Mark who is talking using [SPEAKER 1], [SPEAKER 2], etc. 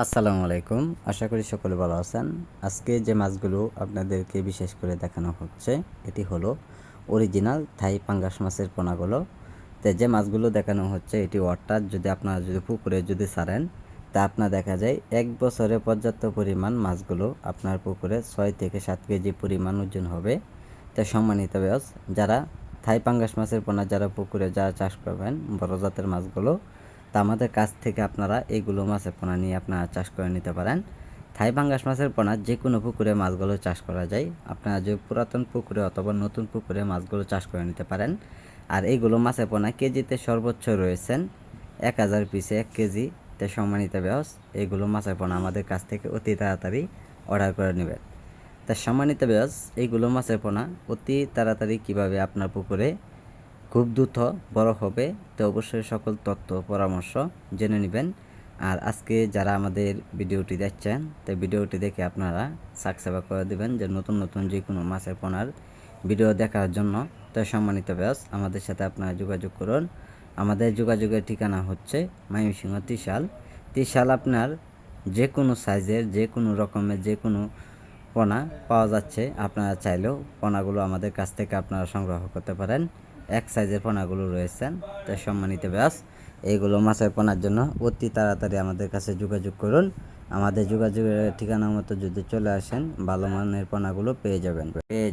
[SPEAKER 1] আসসালামু আলাইকুম। আশা করি সকলে ভালো আছেন। আজকে যে মাছগুলো আপনাদেরকে বিশেষ করে দেখানো হচ্ছে, এটি হলো অরিজিনাল থাই পাঙ্গাস মাছের পোনাগুলো। তো যে মাছগুলো দেখানো হচ্ছে, এটি অর্থাৎ যদি আপনারা যদি পুকুরে যদি ছাড়েন তা আপনার দেখা যায় এক বছরে পর্যাপ্ত পরিমাণ মাছগুলো আপনার পুকুরে ছয় থেকে সাত কেজি পরিমাণ ওজন হবে। তো সম্মানিত ব্যাস যারা থাই পাঙ্গাস মাছের পোনা, যারা পুকুরে যারা চাষ করবেন, বড় জাতের মাছগুলো তা আমাদের কাছ থেকে আপনারা এইগুলো মাছের পোনা নিয়ে আপনারা চাষ করে নিতে পারেন। থাই পাঙ্গাস মাছের পোনা যে কোনো পুকুরে মাছগুলো চাষ করা যায়। আপনারা যে পুরাতন পুকুরে অথবা নতুন পুকুরে মাছগুলো চাষ করে নিতে পারেন। আর এইগুলো মাছের পোনা কেজিতে সর্বোচ্চ রয়েছেন এক হাজার পিসে এক কেজি। তে সম্মানিত ব্যবস এইগুলো মাছের পোনা আমাদের কাছ থেকে অতি তাড়াতাড়ি অর্ডার করে নেবেন। তা সম্মানিত ব্যাস এইগুলো মাছের পোনা অতি তাড়াতাড়ি কীভাবে আপনার পুকুরে খুব দ্রুত বড় হবে, তো অবশ্যই সকল তথ্য, পরামর্শ জেনে নেবেন। আর আজকে যারা আমাদের ভিডিওটি দেখছেন, তো ভিডিওটি দেখে আপনারা সাবস্ক্রাইব করে দেবেন যে নতুন নতুন যে কোনো মাছের পোনার ভিডিও দেখার জন্য। তো সম্মানিত ব্যাস আমাদের সাথে আপনারা যোগাযোগ করুন। আমাদের যোগাযোগের ঠিকানা হচ্ছে মায়ুসিংহ ত্রিশাল। ত্রিশাল আপনার যে কোনো সাইজের, যে কোনো রকমের, যে কোনো পোনা পাওয়া যাচ্ছে। আপনারা চাইলেও পোনাগুলো আমাদের কাছ থেকে আপনারা সংগ্রহ করতে পারেন। এক সাইজের পোনাগুলো রয়েছেন। তো সম্মানিত ব্যাস এইগুলো মাছের পোনার জন্য অতি তাড়াতাড়ি আমাদের কাছে যোগাযোগ করুন। আমাদের যোগাযোগের ঠিকানা মতো যদি চলে আসেন, ভালো মানের পোনাগুলো পেয়ে যাবেন। পেয়ে